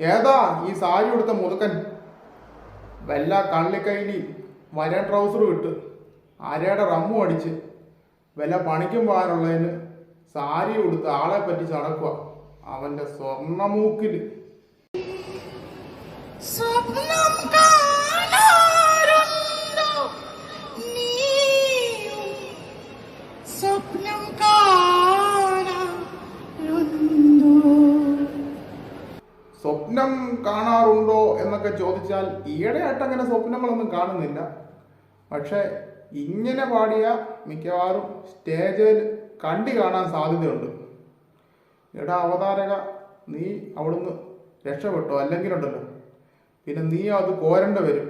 ഏതാ ഈ സാരി ഉടുത്ത മുതുക്കൻ? വല്ല കള്ളിക്കൈലി വര ട്രൗസറും ഇട്ട് അരയുടെ റമ്മും അടിച്ച് വല്ല പണിക്കും പോകാനുള്ളതിന് സാരി ഉടുത്ത് ആളെ പറ്റിച്ച് നടക്കുക അവന്റെ സ്വർണമൂക്കിൽ സ്വപ്നം കാ സ്വപ്നം കാണാറുണ്ടോ എന്നൊക്കെ ചോദിച്ചാൽ ഈയിടെയായിട്ട് അങ്ങനെ സ്വപ്നങ്ങളൊന്നും കാണുന്നില്ല. പക്ഷേ ഇങ്ങനെ പാടിയ മിക്കവാറും സ്റ്റേജിൽ കണ്ടി കാണാൻ സാധ്യതയുണ്ട്. എടാ അവതാരക നീ അവിടുന്ന് രക്ഷപ്പെട്ടോ? അല്ലെങ്കിലുണ്ടല്ലോ. പിന്നെ നീ അത് കോരണ്ട വരും.